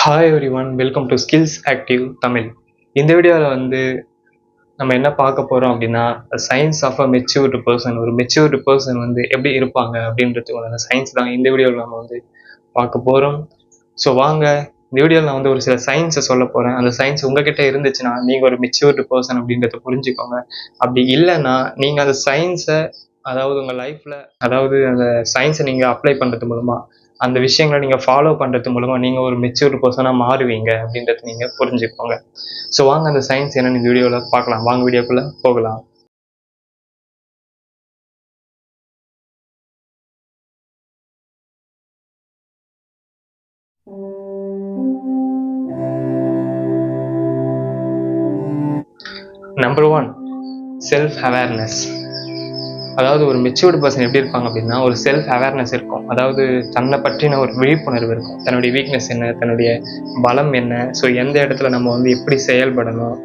Hi everyone welcome to skills active Tamil இந்த வீடியோவில் வந்து நம்ம என்ன பார்க்க போகிறோம் அப்படின்னா science of a matured person ஒரு மெச்சூர்டு பர்சன் வந்து எப்படி இருப்பாங்க அப்படின்றது அப்படின்றதுக்கு சயின்ஸ் தான் இந்த வீடியோவில் நம்ம வந்து பார்க்க போகிறோம் ஸோ வாங்க இந்த வீடியோவில் நான் வந்து ஒரு சில சயின்ஸை சொல்ல போகிறேன் அந்த சயின்ஸ் உங்ககிட்ட இருந்துச்சுன்னா நீங்கள் ஒரு மெச்சூர்டு பர்சன் அப்படின்றத புரிஞ்சுக்கோங்க. அப்படி இல்லைன்னா நீங்கள் அந்த சயின்ஸை அதாவது உங்கள் லைஃப்பில் அதாவது அந்த சயின்ஸை நீங்கள் அப்ளை பண்ணுறது மூலமாக அந்த விஷயங்களை நீங்கள் ஃபாலோ பண்ணுறது மூலமாக நீங்கள் ஒரு மெச்சூர்டு பர்சனாக மாறுவீங்க அப்படின்றத நீங்கள் புரிஞ்சுக்கோங்க. ஸோ வாங்க அந்த சயின்ஸ் என்னென்னு வீடியோவில் பார்க்கலாம். வாங்க வீடியோக்குள்ளே போகலாம். நம்பர் ஒன் செல்ஃப் அவேர்னஸ் அதாவது ஒரு மெச்சூர்டு பர்சன் எப்படி இருப்பாங்க அப்படின்னா ஒரு செல்ஃப் அவேர்னஸ் இருக்கும். அதாவது தன்னை பற்றின ஒரு விழிப்புணர்வு இருக்கும். தன்னுடைய வீக்னஸ் என்ன தன்னுடைய பலம் என்ன ஸோ எந்த இடத்துல நம்ம வந்து எப்படி செயல்படணும்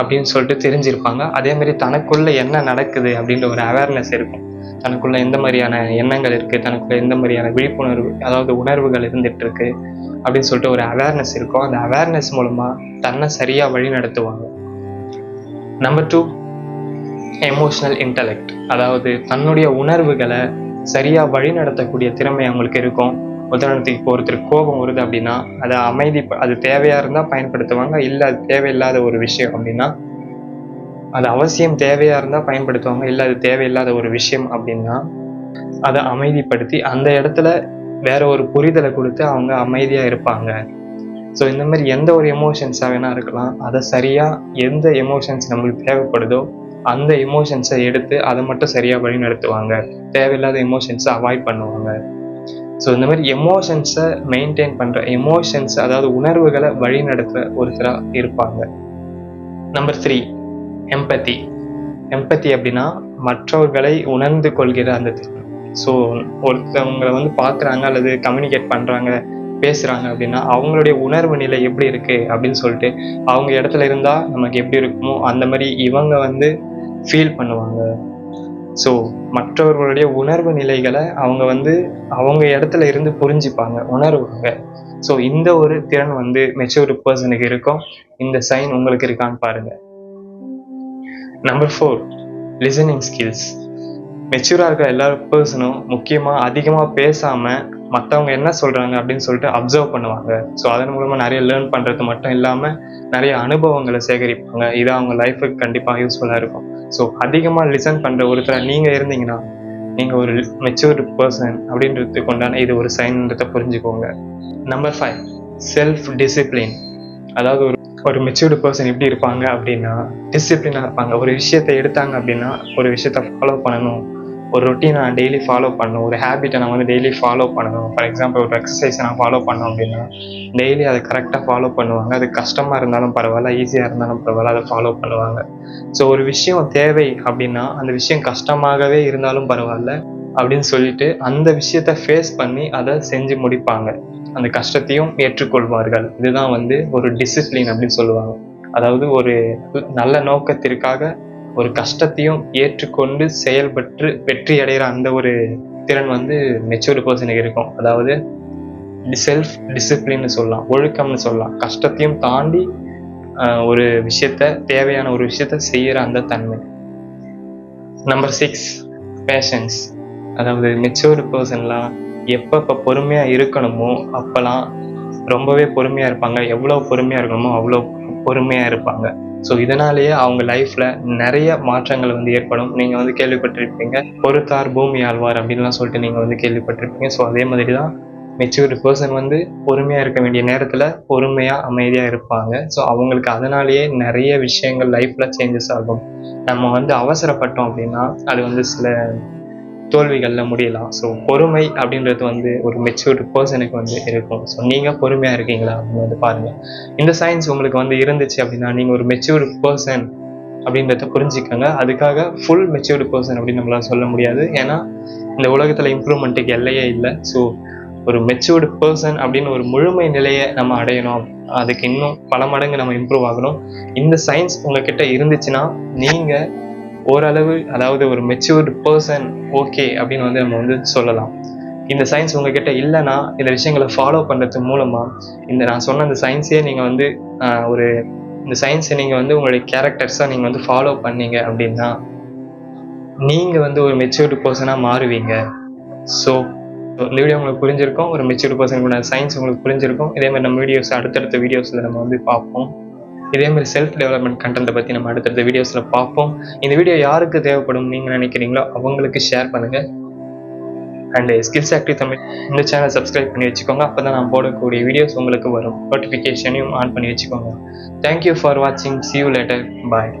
அப்படின்னு சொல்லிட்டு தெரிஞ்சிருப்பாங்க. அதே மாதிரி தனக்குள்ள என்ன நடக்குது அப்படின்ற ஒரு அவேர்னஸ் இருக்கும். தனக்குள்ள எந்த மாதிரியான எண்ணங்கள் இருக்கு தனக்குள்ள எந்த மாதிரியான விழிப்புணர்வு அதாவது உணர்வுகள் இருந்துட்டு இருக்கு அப்படின்னு சொல்லிட்டு ஒரு அவேர்னஸ் இருக்கும். அந்த அவேர்னஸ் மூலமா தன்னை சரியா வழி நடத்துவாங்க நம்பர் டூ எமோஷ்னல் இன்டலெக்ட் அதாவது தன்னுடைய உணர்வுகளை சரியாக வழிநடத்தக்கூடிய திறமை அவங்களுக்கு இருக்கும். உதாரணத்துக்கு இப்போ ஒருத்தர் கோபம் வருது அப்படின்னா அதை அமைதி அது தேவையாக இருந்தால் பயன்படுத்துவாங்க இல்லை அது தேவையில்லாத ஒரு விஷயம் அப்படின்னா அது அவசியம் தேவையாக இருந்தால் பயன்படுத்துவாங்க இல்லை அது தேவையில்லாத ஒரு விஷயம் அப்படின்னா அதை அமைதிப்படுத்தி அந்த இடத்துல வேற ஒரு புரிதலை கொடுத்து அவங்க அமைதியாக இருப்பாங்க. ஸோ இந்த மாதிரி எந்த ஒரு எமோஷன்ஸாக வேணா இருக்கலாம். அதை சரியாக எந்த எமோஷன்ஸ் நம்மளுக்கு தேவைப்படுதோ அந்த எமோஷன்ஸை எடுத்து அதை மட்டும் சரியாக வழி நடத்துவாங்க. தேவையில்லாத எமோஷன்ஸை அவாய்ட் பண்ணுவாங்க. ஸோ இந்த மாதிரி எமோஷன்ஸை மெயின்டைன் பண்ணுற எமோஷன்ஸ் அதாவது உணர்வுகளை வழி நடத்துகிற ஒருத்தராக இருப்பாங்க. நம்பர் த்ரீ எம்பத்தி எம்பத்தி அப்படின்னா மற்றவர்களை உணர்ந்து கொள்கிற அந்த ஸோ ஒருத்தவங்களை வந்து பார்க்குறாங்க அல்லது கம்யூனிகேட் பண்ணுறாங்க பேசுகிறாங்க அப்படின்னா அவங்களுடைய உணர்வு நிலை எப்படி இருக்குது அப்படின்னு சொல்லிட்டு அவங்க இடத்துல இருந்தால் நமக்கு எப்படி இருக்குமோ அந்த மாதிரி இவங்க வந்து ஃபீல் பண்ணுவாங்க. ஸோ மற்றவர்களுடைய உணர்வு நிலைகளை அவங்க வந்து அவங்க இடத்துல இருந்து புரிஞ்சுப்பாங்க உணர்வாங்க. ஸோ இந்த ஒரு திறன் வந்து மெச்சூர்டு பர்சனுக்கு இருக்கும். இந்த சைன் உங்களுக்கு இருக்கான்னு பாருங்க. நம்பர் ஃபோர் லிசனிங் ஸ்கில்ஸ் மெச்சூராக இருக்கிற எல்லா பர்சனும் முக்கியமாக அதிகமாக பேசாமல் மற்றவங்க என்ன சொல்கிறாங்க அப்படின்னு சொல்லிட்டு அப்சர்வ் பண்ணுவாங்க. ஸோ அதன் மூலமாக நிறைய லேர்ன் பண்ணுறது மட்டும் இல்லாமல் நிறைய அனுபவங்களை சேகரிப்பாங்க. இது அவங்க லைஃபுக்கு கண்டிப்பாக யூஸ்ஃபுல்லாக இருக்கும். ஸோ அதிகமாக லிசன் பண்ணுற ஒருத்தர் நீங்கள் இருந்தீங்கன்னா நீங்கள் ஒரு மெச்சூர்டு பர்சன் அப்படின்றதுக்கு கொண்டான இது ஒரு சைன்ன்றதை புரிஞ்சுக்கோங்க. நம்பர் ஃபைவ் செல்ஃப் டிசிப்ளின் அதாவது ஒரு ஒரு மெச்சூர்டு பர்சன் எப்படி இருப்பாங்க அப்படின்னா டிசிப்ளினாக இருப்பாங்க. ஒரு விஷயத்தை எடுத்தாங்க அப்படின்னா ஒரு விஷயத்த ஃபாலோ பண்ணணும். ஒரு ரொட்டீனை நான் டெய்லி ஃபாலோ பண்ணணும். ஒரு ஹேபிட்டை நான் வந்து டெய்லி ஃபாலோ பண்ணணும். ஃபார் எக்ஸாம்பிள் ஒரு எக்ஸசைஸை நான் ஃபாலோ பண்ணோம் அப்படின்னா டெய்லி அதை கரெக்டாக ஃபாலோ பண்ணுவாங்க. அது கஷ்டமாக இருந்தாலும் பரவாயில்ல ஈஸியாக இருந்தாலும் பரவாயில்ல அதை ஃபாலோ பண்ணுவாங்க. ஸோ ஒரு விஷயம் தேவை அப்படின்னா அந்த விஷயம் கஷ்டமாகவே இருந்தாலும் பரவாயில்ல அப்படின்னு சொல்லிட்டு அந்த விஷயத்த ஃபேஸ் பண்ணி அதை செஞ்சு முடிப்பாங்க. அந்த கஷ்டத்தையும் ஏற்றுக்கொள்வார்கள். இதுதான் வந்து ஒரு டிசிப்ளின் அப்படின்னு சொல்லுவாங்க. அதாவது ஒரு நல்ல நோக்கத்திற்காக ஒரு கஷ்டத்தையும் ஏற்றுக்கொண்டு செயல்பட்டு வெற்றி அடைகிற அந்த ஒரு திறன் வந்து மெச்சூர்டு பர்சனுக்கு இருக்கும். அதாவது செல்ஃப் டிசிப்ளின்னு சொல்லலாம் ஒழுக்கம்னு சொல்லலாம். கஷ்டத்தையும் தாண்டி ஒரு விஷயத்த தேவையான ஒரு விஷயத்த செய்கிற அந்த தன்மை. நம்பர் சிக்ஸ் பேஷன்ஸ் அதாவது மெச்சூர்டு பர்சன்லாம் எப்பப்போ பொறுமையாக இருக்கணுமோ அப்போல்லாம் ரொம்பவே பொறுமையாக இருப்பாங்க. எவ்வளோ பொறுமையாக இருக்கணுமோ அவ்வளோ பொறுமையாக இருப்பாங்க. ஸோ இதனாலேயே அவங்க லைஃப்பில் நிறைய மாற்றங்கள் வந்து ஏற்படும். நீங்கள் வந்து கேள்விப்பட்டிருப்பீங்க பொறுத்தார் பூமி ஆழ்வார் அப்படின்லாம் சொல்லிட்டு நீங்கள் வந்து கேள்விப்பட்டிருப்பீங்க. ஸோ அதே மாதிரி தான் மெச்சூர்டு பர்சன் வந்து பொறுமையாக இருக்க வேண்டிய நேரத்தில் பொறுமையாக அமைதியாக இருப்பாங்க. ஸோ அவங்களுக்கு அதனாலேயே நிறைய விஷயங்கள் லைஃப்பில் சேஞ்சஸ் ஆகும். நம்ம வந்து அவசரப்பட்டோம் அப்படின்னா அது வந்து சில தோல்விகளில் முடியலாம். ஸோ பொறுமை அப்படின்றது வந்து ஒரு மெச்சூர்டு பர்சனுக்கு வந்து இருக்கும். ஸோ நீங்கள் பொறுமையாக இருக்கீங்களா அப்படின்னு வந்து பாருங்கள் இந்த சயின்ஸ் உங்களுக்கு வந்து இருந்துச்சு அப்படின்னா நீங்கள் ஒரு மெச்சூர்டு பர்சன் அப்படின்றத புரிஞ்சுக்கோங்க. அதுக்காக ஃபுல் மெச்சூர்டு பர்சன் அப்படின்னு நம்மளால் சொல்ல முடியாது. ஏன்னா இந்த உலகத்தில் இம்ப்ரூவ்மெண்ட்டுக்கு எல்லையே இல்லை. ஸோ ஒரு மெச்சூர்டு பர்சன் அப்படின்னு ஒரு முழுமை நிலையை நம்ம அடையணும். அதுக்கு இன்னும் பல மடங்கு நம்ம இம்ப்ரூவ் ஆகணும். இந்த சயின்ஸ் உங்ககிட்ட இருந்துச்சுன்னா நீங்கள் ஓரளவு அதாவது ஒரு மெச்சூர்டு பர்சன் ஓகே அப்படின்னு வந்து நம்ம வந்து சொல்லலாம். இந்த சயின்ஸ் உங்ககிட்ட இல்லைன்னா இந்த விஷயங்களை ஃபாலோ பண்ணுறது மூலமாக இந்த நான் சொன்ன அந்த சயின்ஸே நீங்கள் வந்து ஒரு இந்த சயின்ஸை நீங்கள் வந்து உங்களுடைய கேரக்டர்ஸாக நீங்கள் வந்து ஃபாலோ பண்ணீங்க அப்படின்னா நீங்கள் வந்து ஒரு மெச்சூர்டு பர்சனாக மாறுவீங்க. ஸோ இந்த வீடியோ உங்களுக்கு புரிஞ்சிருக்கும். ஒரு மெச்சூர்டு பர்சன் கூட சயின்ஸ் உங்களுக்கு புரிஞ்சிருக்கும். இதே மாதிரி நம்ம வீடியோஸ் அடுத்தடுத்த வீடியோஸில் நம்ம வந்து பார்ப்போம். இதே மாதிரி செல்ஃப் டெவலப்மெண்ட் கண்டென்ட்டை பற்றி நம்ம அடுத்தடுத்த வீடியோஸில் பார்ப்போம். இந்த வீடியோ யாருக்கு தேவைப்படும் நீங்கள் நினைக்கிறீங்களோ அவங்களுக்கு ஷேர் பண்ணுங்கள் அண்ட் ஸ்கில்ஸ் ஆக்டிவ் தமிழ் இந்த சேனல் சப்ஸ்கிரைப் பண்ணி வச்சுக்கோங்க. அப்போ தான் நான் போடக்கூடிய வீடியோஸ் உங்களுக்கு வரும். நோட்டிஃபிகேஷனையும் ஆன் பண்ணி வச்சுக்கோங்க. தேங்க்யூ ஃபார் வாட்சிங் சி யூ லேட்டர் பாய்